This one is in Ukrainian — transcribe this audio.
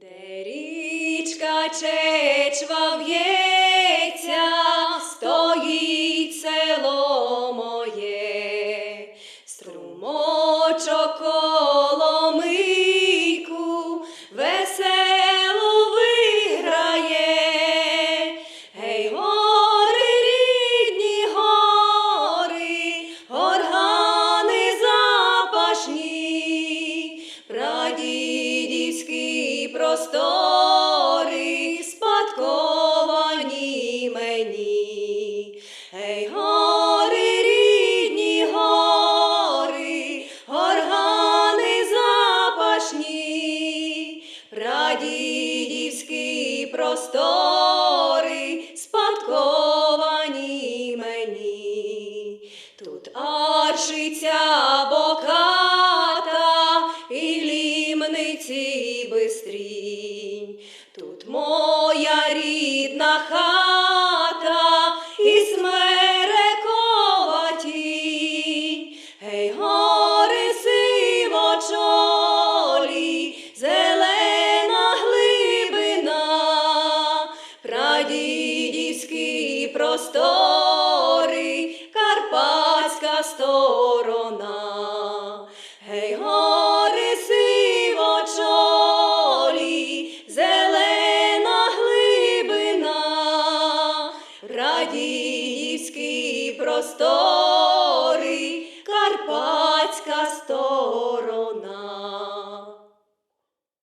Де річка чечва в'ється, стоїть село моє, струмочок простори спадковані мені. Гей, гори, рідні гори, органи запашні, прадідівські простори спадковані мені. Тут аршиця лімниці бистрінь. Тут моя рідна хата і смерекова тінь. Гей, гори сивочолі, зелена глибина, прадідівські простори, карпатська сторона. Адіївський простор.